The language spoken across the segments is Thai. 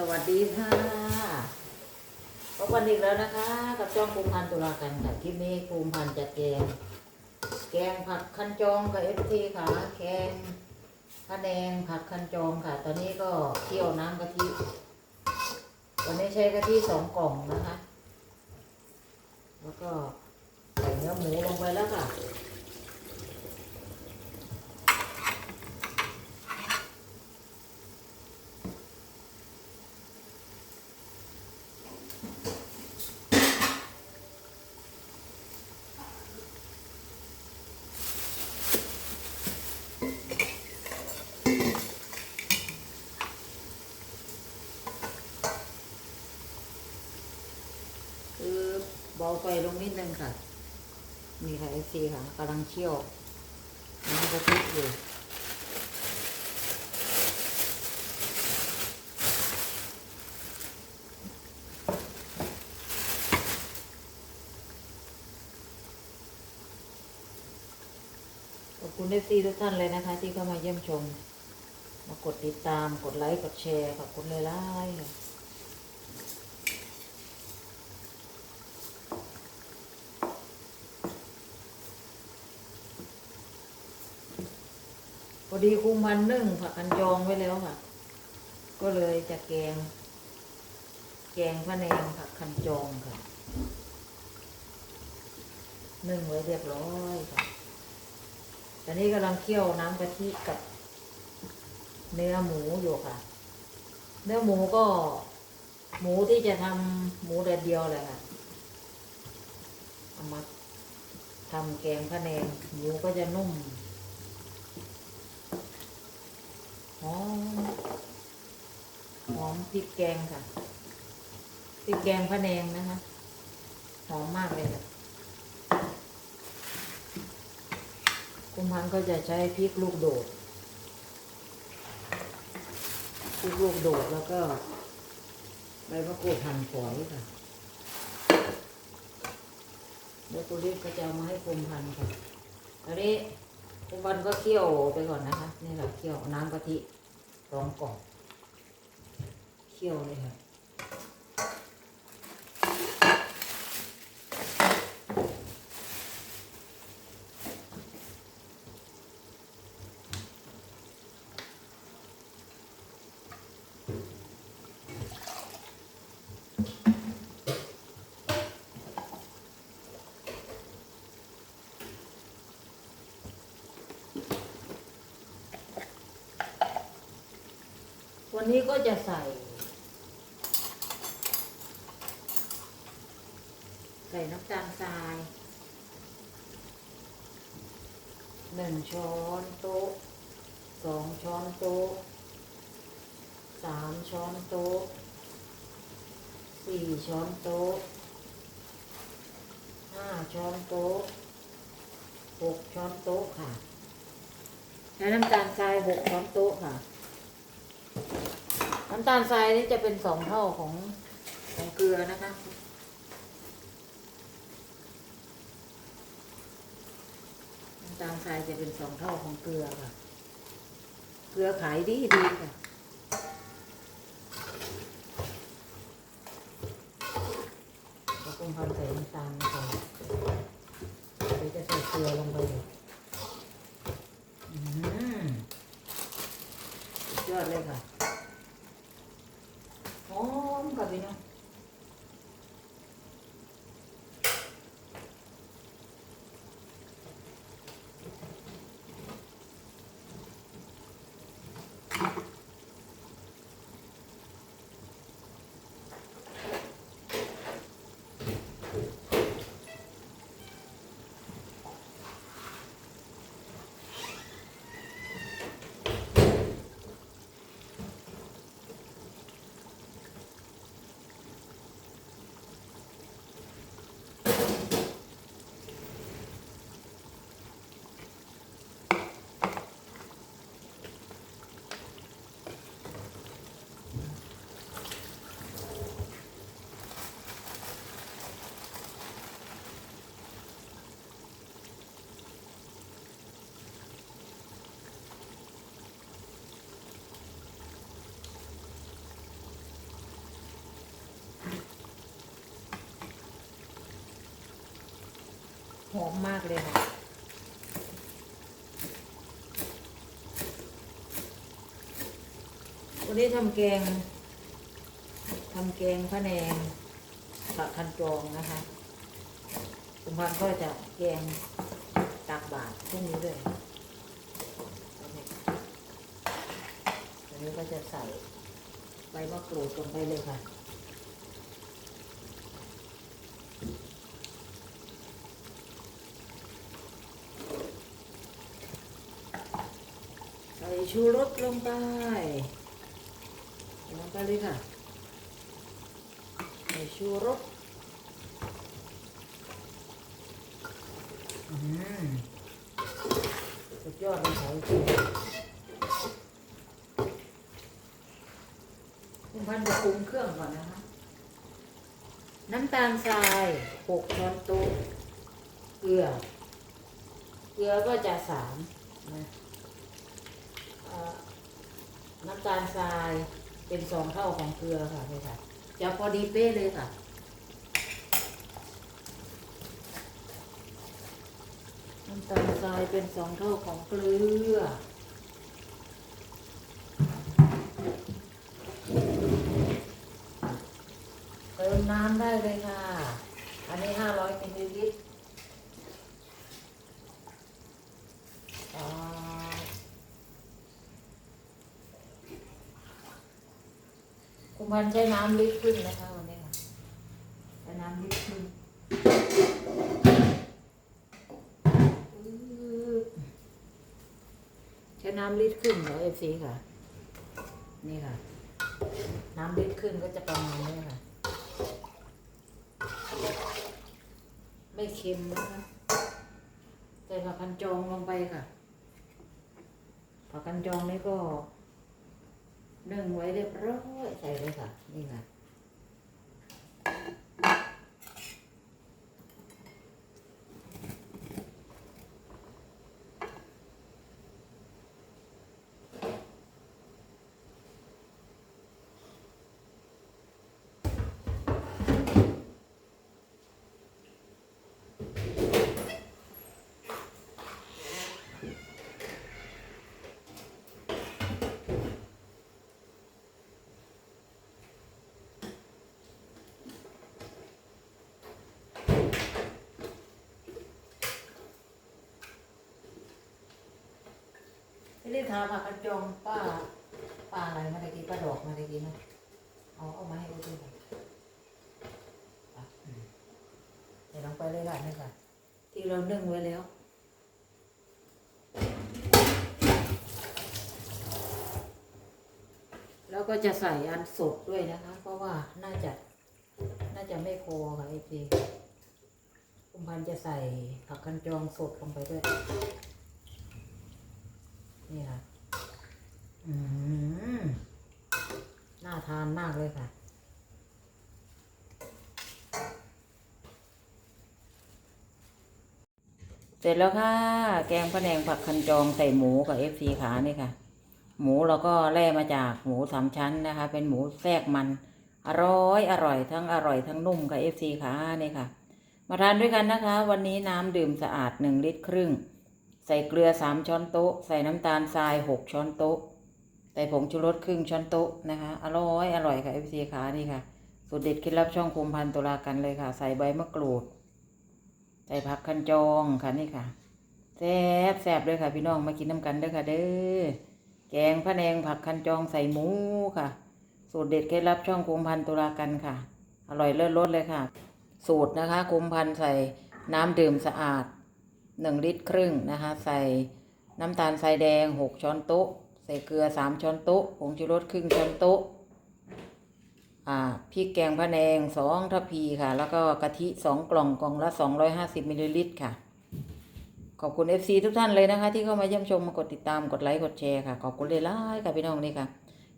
สวัสดีค่ะพบกันอีกแล้วนะคะ กับจ้องภูมิพันธ์ตุลากันค่ะคลิปนี้ภูมิพันธ์จะแกง แกงผักคันจองกับเอฟทีค่ะ แกงพะแนงผักคันจองค่ะ ตอนนี้ก็เคี่ยวน้ำกะทิวันนี้ใช้กะทิสองกล่องนะคะ แล้วก็ใส่เนื้อหมูลงไปแล้วค่ะ คือเบา ไฟลงนิดนึงค่ะ มีค่ะเอซีค่ะกำลังเคี่ยวน้ำกะทิอยู่ขอบคุณเอซีทุกท่านเลยนะคะ ที่เข้ามาเยี่ยมชม มากดติดตาม กดไลค์ กดแชร์ ขอบคุณเลยล่ะ อดีคุมมันนึ่งผักกันจองไว้แล้วค่ะ ก็เลยจะแกง แกงพะแนงผักคันจองค่ะนึ่งไว้เรียบร้อยค่ะตอนนี้กำลังเคี่ยวน้ำกะทิกับเนื้อหมูอยู่ค่ะ เนื้อหมูก็ หมูที่จะทำหมูแดดเดียวเลยค่ะเอามาทำแกงพะแนงหมูก็จะนุ่ม หอมหอมพ ริกแกงค่ะพริกแกงพะแนงนะคะ หอมมากเลยค่ะคุณพันธ์ก็จะใช้พริกลูกโดดพริกลูกโดดแล้วก็ใบมะกรูดหั่นฝอยค่ะแล้วตัวนี้ก็จะเอามาให้คุณพันธ์ค่ะตอนนี้คุณบอลก็เคี่ยวไปก่อนนะคะ นี่แหละเคี่ยวน้ำกะทิสองกล่อง เคี่ยวเลยค่ะวันนี้ก็จะใส่ ส่น้ำตาลทรายหนึ่งช้อนโต๊ะสองช้อนโต๊ะสามช้อนโต๊ะสี่ช้อนโต๊ะห้าช้อนโต๊ะหกช้อนโต๊ะค่ะใช้วน้ำตาลทรายหกช้อนโต๊ะค่ะ น้ำตาลทรายนี่จะเป็นสองเท่าของของเกลือนะคะ น้ำ ตาลทรายจะเป็นสองเท่าของเกลือค่ะ เกลือขายดีดีค่ะ เราคงทำใส่น้ำตาลก่อน อมมากเลยค่ะวันนี้ทำแกงทำแกงพะแนงผักคันจองนะคะคุณพันก็จะแกงตักบาทพรุ่งนี้ด้วยอันนี้ก็จะใส่ใบมะกรูดลงไปเลยค่ะ ใส่ ชูรสลงไปลงไปเลยค่ะใส่ชูรสอืมสุดยอดเลยค่ะจริงคุณพันธุ์จะปรุงเครื่องก่อนนะคะ น้ำตาลทรายหกช้อนโต๊ะเกลือ เกลือก็จะสามนะ น้ำตาลทรายเป็นสองเท่าของเกลือค่ะเลยค่ะจะพอดีเป๊ะเลยค่ะ น้ำตาลทรายเป็นสองเท่าของเกลือเติมน้ำได้เลยค่ะ อันนี้ห้าร้อยมิลลิลิตรอ่า คุณพันธุ์ใช้น้ำลิตรครึ่งนะคะวันนี้ค่ะใช้น้ำลิตรครึ่งอื้อใช้น้ำลิตรครึ่งเหรอเอฟซีค่ะ นี่ค่ะ น้ำลิตรครึ่งก็จะประมาณนี้ค่ะ ไม่เค็มนะคะใส่ผักกันจองลงไปค่ะผักกันจองนี่ก็ นึ่งไว้เรียบร้อยใส่เลยค่ะ นี่ค่ะ ไม่ได้ทาผักกระจงป้าป้าอะไรมาตะกี้ป้าดอกมาตะกี้นะเอาเอามาให้ดูด้วยค่ะอะอืมใส่ลงไปเลยค่ะนี่ค่ะที่เรานึ่งไว้แล้วแล้วก็จะใส่อันสดด้วยนะคะ เพราะว่าน่าจะน่าจะไม่พอค่ะไอพีคุณพันจะใส่ผักกันจองสดลงไปด้วย นี่ค่ะอืมน่าทานมากเลยค่ะ เสร็จแล้วค่ะ แกงพะแนงผักคันจองใส่หมูกับเอฟซีขานี่ค่ะ หมูเราก็แล่มาจากหมูสามชั้นนะคะ เป็นหมูแทรกมัน อร่อยอร่อยทั้งอร่อยทั้งนุ่มกับเอฟซีขานี่ค่ะ มาทานด้วยกันนะคะ วันนี้น้ำดื่มสะอาดหนึ่งลิตรครึ่ง ใส่เกลือสามช้อนโต๊ะ ใส่น้ำตาลทรายหกช้อนโต๊ะ ใส่ผงชูรสครึ่งช้อนโต๊ะนะคะ อร่อยอร่อยค่ะเอฟซีขานี่ค่ะสูตรเด็ดเคล็ดลับช่องคุมพันตุลากันเลยค่ะ ใส่ใบมะกรูด ใส่ผักคันจองค่ะนี่ค่ะแซ่บแซ่บเลยค่ะ พี่น้องมากินน้ำกันเด้อค่ะ เด้อแกงพะแนงผักคันจองใส่หมูค่ะ สูตรเด็ดเคล็ดลับช่องคุมพันตุลากันค่ะ อร่อยเลิศรสเลยค่ะ สูตรนะคะคุมพันใส่น้ำดื่มสะอาด หนึ่งลิตรครึ่งนะคะ ใส่น้ำตาลทรายแดงหกช้อนโต๊ะ ใส่เกลือสามช้อนโต๊ะผงชูรสครึ่งช้อนโต๊ะอ่าพริกแกงพะแนงสองทัพพีค่ะ แล้วก็กะทิสองกล่องกล่องละสองร้อยห้าสิบมิลลิลิตรค่ะ ขอบคุณ FC ทุกท่านเลยนะคะ ที่เข้ามาเยี่ยมชมมากดติดตามกดไลค์กดแชร์ค่ะ ขอบคุณเลยล่ายค่ะพี่น้องนี่ค่ะ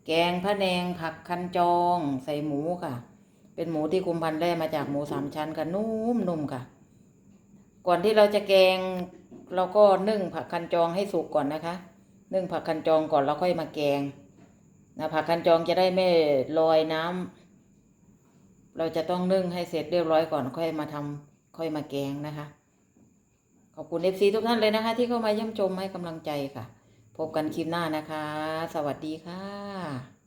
แกงพะแนงผักคันจอง ใส่หมูค่ะ เป็นหมูที่คุมพันธุ์ได้มาจากหมูสามชั้นค่ะนุ่มนุ่มค่ะ ก่อนที่เราจะแกง เราก็นึ่งผักคันจองให้สุกก่อนนะคะ นึ่งผักคันจองก่อนแล้วค่อยมาแกงนะผักคันจองจะได้ไม่ลอยน้ำเราจะต้องนึ่งให้เสร็จเรียบร้อยก่อนค่อยมาทำค่อยมาแกงนะคะ ขอบคุณเอฟซีทุกท่านเลยนะคะ ที่เข้ามาเยี่ยมชมให้กำลังใจค่ะ พบกันคลิปหน้านะคะ สวัสดีค่ะ